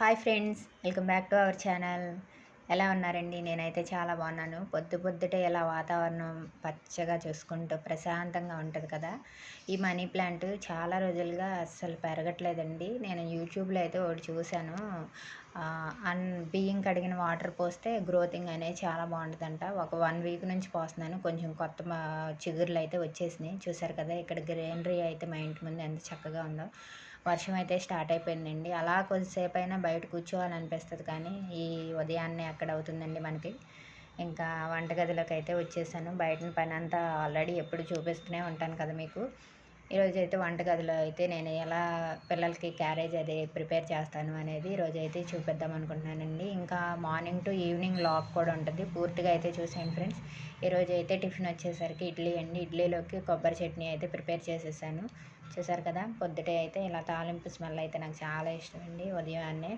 Hi friends welcome back to our channel. ఎలా ఉన్నారండి? నేనైతే చాలా బాగున్నాను. పొద్దు పొద్దుటే ఇలా వాతావరణం పచ్చగా చూసుకుంటూ ప్రశాంతంగా ఉంటుంది కదా. ఈ మనీ ప్లాంట్ చాలా రోజులుగా అస్సలు పెరగట్లేదండి. నేను యూట్యూబ్లో అయితే ఒకటి చూశాను. అన్ బియ్యం కడిగిన వాటర్ పోస్తే గ్రోతింగ్ అనేది చాలా బాగుంటుందంట. ఒక వన్ వీక్ నుంచి పోస్తున్నాను. కొంచెం కొత్త మా చిగుర్లు అయితే వచ్చేసినాయి. చూసారు కదా ఇక్కడ గ్రీనరీ అయితే మా ఇంటి ముందు ఎంత చక్కగా ఉందో. వర్షం అయితే స్టార్ట్ అయిపోయిందండి. అలా కొద్దిసేపు అయినా బయట కూర్చోవాలని అనిపిస్తుంది కానీ ఈ ఉదయాన్నే అక్కడ అవుతుందండి మనకి. ఇంకా వంటగదిలోకి అయితే వచ్చేసాను. బయట పని అంతా ఆల్రెడీ ఎప్పుడు చూపిస్తూనే ఉంటాను కదా మీకు. ఈరోజు అయితే వంటగదిలో అయితే నేను ఎలా పిల్లలకి క్యారేజ్ అది ప్రిపేర్ చేస్తాను అనేది ఈరోజు అయితే చూపిద్దాం అనుకుంటున్నానండి. ఇంకా మార్నింగ్ టు ఈవినింగ్ లాక్ కూడా ఉంటుంది. పూర్తిగా అయితే చూసాను ఫ్రెండ్స్. ఈరోజు అయితే టిఫిన్ వచ్చేసరికి ఇడ్లీ అండి. ఇడ్లీలోకి కొబ్బరి చట్నీ అయితే ప్రిపేర్ చేసేసాను. చూసారు కదా. పొద్దుటే అయితే ఇలా తాలింపు స్మెల్ అయితే నాకు చాలా ఇష్టం అండి ఉదయాన్నే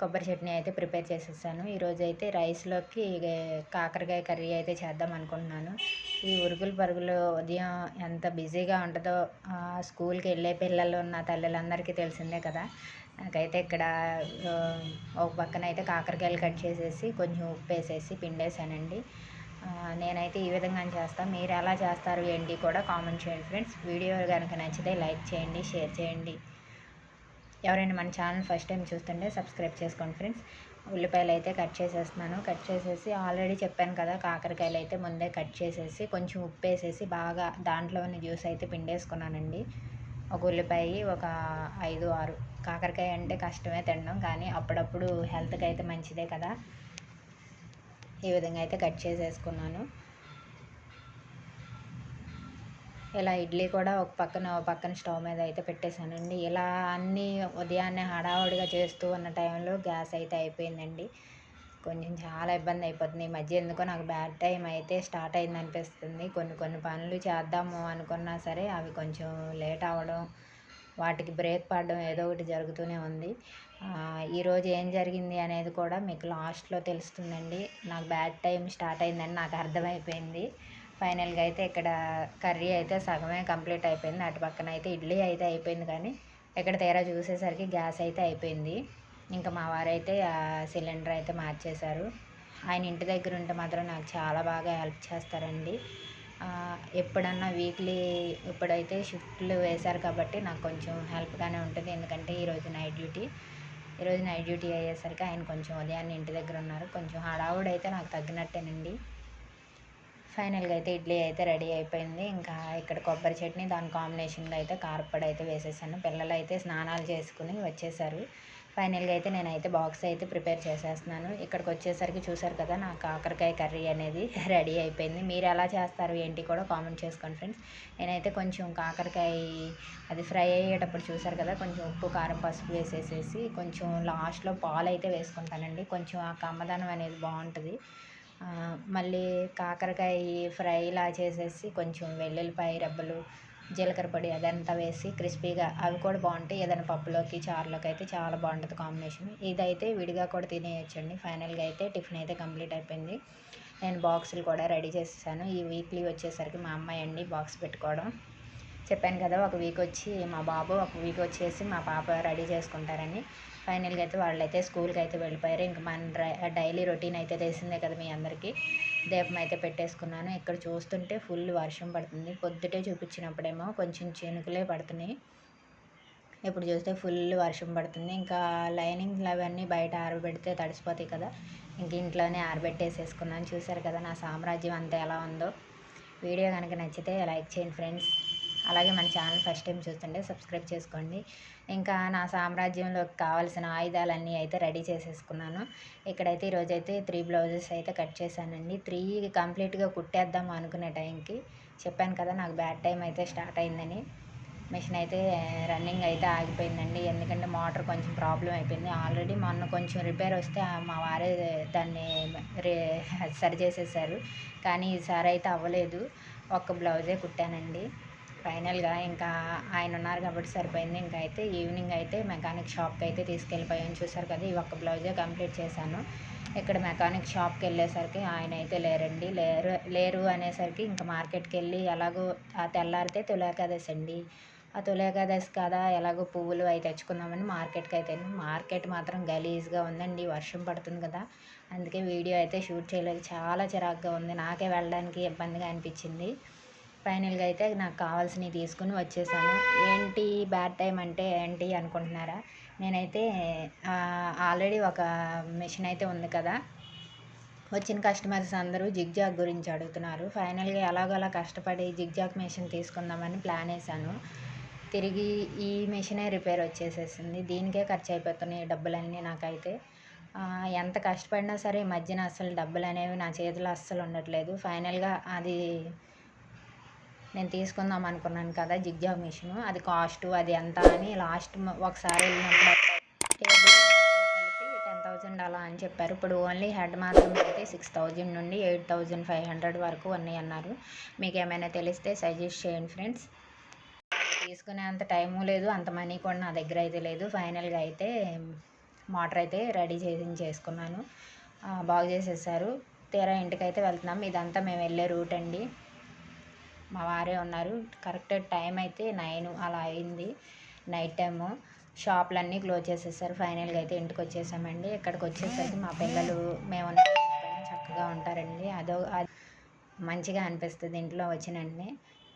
కొబ్బరి చట్నీ అయితే ప్రిపేర్ చేసేసాను. ఈరోజు అయితే రైస్లోకి కాకరకాయ కర్రీ అయితే చేద్దాం అనుకుంటున్నాను. ఈ ఉరుగులు పరుగులు ఉదయం ఎంత బిజీగా ఉంటుందో స్కూల్కి వెళ్ళే పిల్లలు ఉన్న తల్లులందరికీ తెలిసిందే కదా. నాకైతే ఇక్కడ ఒక పక్కన అయితే కాకరకాయలు కట్ చేసేసి కొంచెం ఉప్పు వేసేసి పిండేసానండి. నేనైతే ఈ విధంగా చేస్తాను మీరు ఎలా చేస్తారు ఏంటి కూడా కామెంట్ చేయండి ఫ్రెండ్స్. వీడియో కనుక నచ్చితే లైక్ చేయండి షేర్ చేయండి. ఎవరైనా మన ఛానల్ ఫస్ట్ టైం చూస్తుంటే సబ్స్క్రైబ్ చేసుకోండి ఫ్రెండ్స్. ఉల్లిపాయలు అయితే కట్ చేసేస్తున్నాను. కట్ చేసేసి ఆల్రెడీ చెప్పాను కదా కాకరకాయలు అయితే ముందే కట్ చేసేసి కొంచెం ఉప్పు వేసేసి బాగా దాంట్లోని జ్యూస్ అయితే పిండేసుకున్నానండి. ఒక ఉల్లిపాయ ఒక ఐదు ఆరు. కాకరకాయ అంటే కష్టమే తినడం కానీ అప్పుడప్పుడు హెల్త్కి అయితే మంచిదే కదా. ఈ విధంగా అయితే కట్ చేసేసుకున్నాను. ఇలా ఇడ్లీ కూడా ఒక పక్కన పక్కన స్టవ్ మీద అయితే పెట్టేశానండి. ఇలా అన్నీ ఉదయాన్నే హడావుడిగా చేస్తూ ఉన్న టైంలో గ్యాస్ అయితే అయిపోయిందండి. కొంచెం చాలా ఇబ్బంది అయిపోతుంది. ఈ మధ్య ఎందుకో నాకు బ్యాడ్ టైం అయితే స్టార్ట్ అయింది అనిపిస్తుంది. కొన్ని కొన్ని పనులు చేద్దాము అనుకున్నా సరే అవి కొంచెం లేట్ అవ్వడం వాటికి బ్రేక్ పడడం ఏదో ఒకటి జరుగుతూనే ఉంది. ఈరోజు ఏం జరిగింది అనేది కూడా మీకు లాస్ట్లో తెలుస్తుందండి. నాకు బ్యాడ్ టైం స్టార్ట్ అయిందని నాకు అర్థమైపోయింది. ఫైనల్గా అయితే ఇక్కడ కర్రీ అయితే సగమే కంప్లీట్ అయిపోయింది. అటు పక్కన అయితే ఇడ్లీ అయితే అయిపోయింది కానీ ఇక్కడ తీరా చూసేసరికి గ్యాస్ అయితే అయిపోయింది. ఇంకా మా వారైతే సిలిండర్ అయితే మార్చేశారు. ఆయన ఇంటి దగ్గర ఉంటే మాత్రం నాకు చాలా బాగా హెల్ప్ చేస్తారండి. ఎప్పుడన్నా వీక్లీ ఇప్పుడైతే షిఫ్ట్లు వేశారు కాబట్టి నాకు కొంచెం హెల్ప్గానే ఉంటుంది. ఎందుకంటే ఈరోజు నైట్ డ్యూటీ. ఈరోజు నైట్ డ్యూటీ అయ్యేసరికి ఆయన కొంచెం ఉదయాన్నే ఇంటి దగ్గర ఉన్నారు. కొంచెం హడావుడి అయితే నాకు తగ్గినట్టేనండి. ఫైనల్గా అయితే ఇడ్లీ అయితే రెడీ అయిపోయింది. ఇంకా ఇక్కడ కొబ్బరి చట్నీ దాని కాంబినేషన్లో అయితే కారపొడి అయితే వేసేసాను. పిల్లలు అయితే స్నానాలు చేసుకుని వచ్చేసారు. ఫైనల్గా అయితే నేనైతే బాక్స్ అయితే ప్రిపేర్ చేసేస్తున్నాను. ఇక్కడికి వచ్చేసరికి చూసారు కదా నా కాకరకాయ కర్రీ అనేది రెడీ అయిపోయింది. మీరు ఎలా చేస్తారు ఏంటి కూడా కామెంట్ చేసుకోండి ఫ్రెండ్స్. నేనైతే కొంచెం కాకరకాయ అది ఫ్రై అయ్యేటప్పుడు చూసారు కదా కొంచెం ఉప్పు కారం పసుపు వేసేసేసి కొంచెం లాస్ట్లో పాలు అయితే వేసుకుంటానండి. కొంచెం ఆ కమ్మదనం అనేది బాగుంటుంది. మళ్ళీ కాకరకాయ ఫ్రైలా చేసేసి కొంచెం వెల్లుల్లిపాయ రబ్బలు జీలకర్ర పొడి అదంతా వేసి క్రిస్పీగా అవి కూడా బాగుంటాయి. ఏదైనా పప్పులోకి చారులోకి అయితే చాలా బాగుంటుంది కాంబినేషన్. ఇదైతే విడిగా కూడా తినేయచ్చండి. ఫైనల్గా అయితే టిఫిన్ అయితే కంప్లీట్ అయిపోయింది. నేను బాక్సులు కూడా రెడీ చేసేసాను. ఈ వీక్లీ వచ్చేసరికి మా అమ్మాయి అండి బాక్స్ పెట్టుకోవడం. చెప్పాను కదా ఒక వీక్ వచ్చి మా బాబు ఒక వీక్ వచ్చేసి మా పాప రెడీ చేసుకుంటారని. ఫైనల్గా అయితే వాళ్ళైతే స్కూల్కి అయితే వెళ్ళిపోయారు. ఇంకా మన డైలీ రొటీన్ అయితే తెలిసిందే కదా మీ అందరికీ. దీపం అయితే పెట్టేసుకున్నాను. ఇక్కడ చూస్తుంటే ఫుల్ వర్షం పడుతుంది. పొద్దుటే చూపించినప్పుడేమో కొంచెం చినుకులే పడుతున్నాయి. ఇప్పుడు చూస్తే ఫుల్ వర్షం పడుతుంది. ఇంకా లైనింగ్లు అవన్నీ బయట ఆరబెడితే తడిసిపోతాయి కదా. ఇంక ఇంట్లోనే ఆరబెట్టేసేసుకున్నాను. చూసారు కదా నా సామ్రాజ్యం అంతా ఎలా ఉందో. వీడియో కనుక నచ్చితే లైక్ చేయండి ఫ్రెండ్స్. అలాగే మన ఛానల్ ఫస్ట్ టైం చూస్తుంటే సబ్స్క్రైబ్ చేసుకోండి. ఇంకా నా సామ్రాజ్యంలోకి కావాల్సిన ఆయుధాలన్నీ అయితే రెడీ చేసేసుకున్నాను. ఇక్కడైతే ఈరోజైతే త్రీ బ్లౌజెస్ అయితే కట్ చేశానండి. త్రీ కంప్లీట్గా కుట్టేద్దాం అనుకునే టైంకి చెప్పాను కదా నాకు బ్యాడ్ టైం అయితే స్టార్ట్ అయిందని. మిషన్ అయితే రన్నింగ్ అయితే ఆగిపోయిందండి. ఎందుకంటే మోటార్ కొంచెం ప్రాబ్లం అయిపోయింది. ఆల్రెడీ మొన్న కొంచెం రిపేర్ వస్తే మా వారే దాన్ని రే సరి చేసేసారు. కానీ ఈసారి అయితే అవ్వలేదు. ఒక్క బ్లౌజే కుట్టానండి. ఫైనల్గా ఇంకా ఆయన ఉన్నారు కాబట్టి సరిపోయింది. ఇంకా అయితే ఈవినింగ్ అయితే మెకానిక్ షాప్కి అయితే తీసుకెళ్ళిపోయాను చూసారు కదా ఈ ఒక్క బ్లౌజే కంప్లీట్ చేశాను. ఇక్కడ మెకానిక్ షాప్కి వెళ్ళేసరికి ఆయన అయితే లేరండి. లేరు లేరు అనేసరికి ఇంకా మార్కెట్కి వెళ్ళి ఎలాగో ఆ తెల్లారితే తొలేకదేసండి ఆ తొలి కదా ఎలాగో పువ్వులు అవి తెచ్చుకుందామని మార్కెట్కి అయితే మార్కెట్ మాత్రం గలీజ్గా ఉందండి వర్షం పడుతుంది కదా. అందుకే వీడియో అయితే షూట్ చేయలేదు. చాలా చిరాకుగా ఉంది. నాకే వెళ్ళడానికి ఇబ్బందిగా అనిపించింది. ఫైనల్గా అయితే నాకు కావాల్సినవి తీసుకుని వచ్చేసాను. ఏంటి బ్యాడ్ టైం అంటే ఏంటి అనుకుంటున్నారా? నేనైతే ఆల్రెడీ ఒక మిషన్ అయితే ఉంది కదా. వచ్చిన కస్టమర్స్ అందరూ జిగ్జాగ్ గురించి అడుగుతున్నారు. ఫైనల్గా ఎలాగోలా కష్టపడి జిగ్జాగ్ మెషిన్ తీసుకుందామని ప్లాన్ వేసాను. తిరిగి ఈ మెషినే రిపేర్ వచ్చేసేసింది. దీనికే ఖర్చు అయిపోతున్నాయి డబ్బులన్నీ నాకైతే. ఎంత కష్టపడినా సరే ఈ మధ్యన అసలు డబ్బులు అనేవి నా చేతిలో అస్సలు ఉండట్లేదు. ఫైనల్గా అది నేను తీసుకుందాం అనుకున్నాను కదా జిగ్జాగ్ మిషన్. అది కాస్ట్ అది ఎంత అని లాస్ట్ ఒకసారి వెళ్ళినప్పుడు టేబుల్ కలిపి టెన్ థౌజండ్ అలా అని చెప్పారు. ఇప్పుడు ఓన్లీ హెడ్ మాత్రం అయితే సిక్స్ థౌజండ్ నుండి ఎయిట్ థౌజండ్ ఫైవ్ హండ్రెడ్ వరకు ఉన్నాయి అన్నారు. మీకు ఏమైనా తెలిస్తే సజెస్ట్ చేయండి ఫ్రెండ్స్. తీసుకునే అంత టైము లేదు అంత మనీ కూడా నా దగ్గర అయితే లేదు. ఫైనల్గా అయితే మోటార్ అయితే రెడీ చేసి చేసుకున్నాను. బాగు చేసేసారు. తీరా ఇంటికైతే వెళ్తున్నాం. ఇదంతా మేము వెళ్ళే రూట్ అండి. మా వారే ఉన్నారు. కరెక్ట్ టైం అయితే నైన్ అలా అయింది. Night time. షాపులన్నీ క్లోజ్ చేసేసారు. ఫైనల్గా అయితే ఇంటికి వచ్చేసామండి. ఇక్కడికి వచ్చేసరికి మా పిల్లలు మేము చక్కగా ఉంటారండి. అదో మంచిగా అనిపిస్తుంది ఇంట్లో వచ్చినండి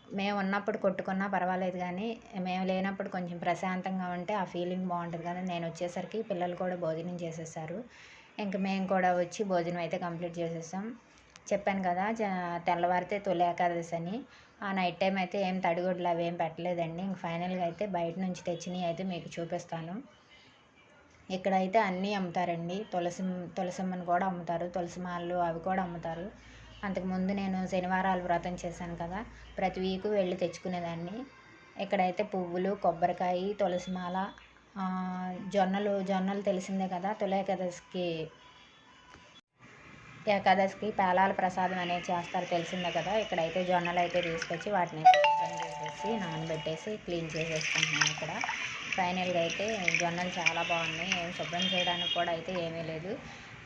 మేము ఉన్నప్పుడు కొట్టుకున్నా పర్వాలేదు కానీ మేము లేనప్పుడు కొంచెం ప్రశాంతంగా ఉంటే ఆ ఫీలింగ్ బాగుంటుంది కదా. నేను వచ్చేసరికి పిల్లలు కూడా భోజనం చేసేసారు. ఇంక మేము కూడా వచ్చి భోజనం అయితే కంప్లీట్ చేసేసాం. చెప్పాను కదా తెల్లవారితే తొలి ఏకాదశి అని. ఆ నైట్ టైం అయితే ఏం తడిగుడ్లు అవి ఏం పెట్టలేదండి. ఇంక ఫైనల్గా అయితే బయట నుంచి తెచ్చినవి అయితే మీకు చూపిస్తాను. ఇక్కడైతే అన్నీ అమ్ముతారండి. తులసి తులసమ్మని కూడా అమ్ముతారు. తులసి మాలలు అవి కూడా అమ్ముతారు. అంతకుముందు నేను శనివారాలు వ్రతం చేశాను కదా ప్రతి వీక్ వెళ్ళి తెచ్చుకునేదాన్ని. ఇక్కడైతే పువ్వులు కొబ్బరికాయ తులసిమాల జొన్నలు జొన్నలు తెలిసిందే కదా తొలి ఏకాదశికి పేలాల ప్రసాదం అనేది చేస్తారు. తెలిసిందే కదా? ఇక్కడైతే జొన్నలు అయితే తీసుకొచ్చి వాటిని చేసేసి నానబెట్టేసి క్లీన్ చేసేసుకుంటున్నాను ఇక్కడ. ఫైనల్గా అయితే జొన్నలు చాలా బాగున్నాయి. ఏం శుభ్రం చేయడానికి కూడా అయితే ఏమీ లేదు.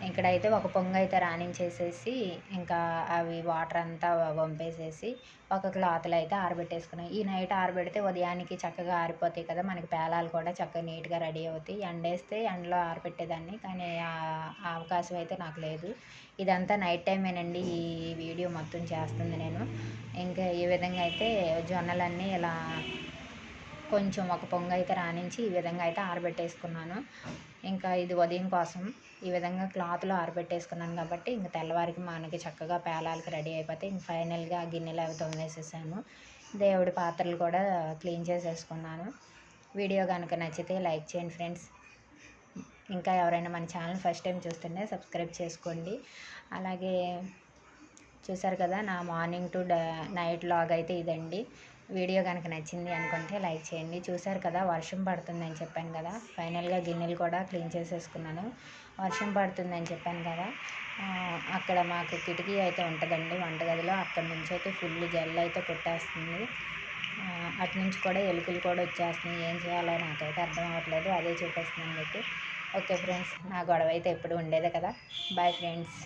ఇక్కడైతే ఒక పొంగు అయితే రాణించేసేసి ఇంకా అవి వాటర్ అంతా వంపేసేసి ఒక క్లాత్లో అయితే ఆరబెట్టేసుకున్నాం. ఈ నైట్ ఆరబెడితే ఉదయానికి చక్కగా ఆరిపోతాయి కదా మనకి పేలాలు కూడా చక్కగా నీట్గా రెడీ అవుతాయి. ఎండేస్తే ఎండలో ఆరబెట్టేదాన్ని కానీ అవకాశం అయితే నాకు లేదు. ఇదంతా నైట్ టైమేనండి ఈ వీడియో మొత్తం చేస్తుంది నేను. ఇంకా ఈ విధంగా అయితే జొన్నలన్నీ ఇలా కొంచెం ఒక పొంగు అయితే రాణించి ఈ విధంగా అయితే ఆరబెట్టేసుకున్నాను. ఇంకా ఇది ఉదయం కోసం ఈ విధంగా క్లాత్లో ఆరబెట్టేసుకున్నాను కాబట్టి ఇంక తెల్లవారికి మనకి చక్కగా పేలాలకి రెడీ అయిపోతే ఇంక ఫైనల్గా గిన్నెలు అవి తోమేసేసాను దేవుడి పాత్రలు కూడా క్లీన్ చేసేసుకున్నాను. వీడియో కనుక నచ్చితే లైక్ చేయండి ఫ్రెండ్స్. ఇంకా ఎవరైనా మన ఛానల్ ఫస్ట్ టైం చూస్తుంటే సబ్స్క్రైబ్ చేసుకోండి. అలాగే చూసారు కదా నా మార్నింగ్ టు నైట్ లాగ్ అయితే ఇదండి. వీడియో కనుక నచ్చింది అనుకుంటే లైక్ చేయండి. చూసారు కదా వర్షం పడుతుందని చెప్పాను కదా ఫైనల్గా గిన్నెలు కూడా క్లీన్ చేసేసుకున్నాను. వర్షం పడుతుందని చెప్పాను కదా అక్కడ మాకు కిటికీ అయితే ఉంటుందండి వంటగదిలో. అక్కడ నుంచి అయితే ఫుల్ జల్ అయితే కొట్టేస్తుంది. అటు నుంచి కూడా ఎలుకలు కూడా వచ్చేస్తున్నాయి. ఏం చేయాలో నాకైతే అర్థం అవ్వట్లేదు. అదే చూపిస్తున్నాను మీకు. ఓకే ఫ్రెండ్స్ నా గొడవ అయితే ఎప్పుడు ఉండేదే కదా. Bye friends.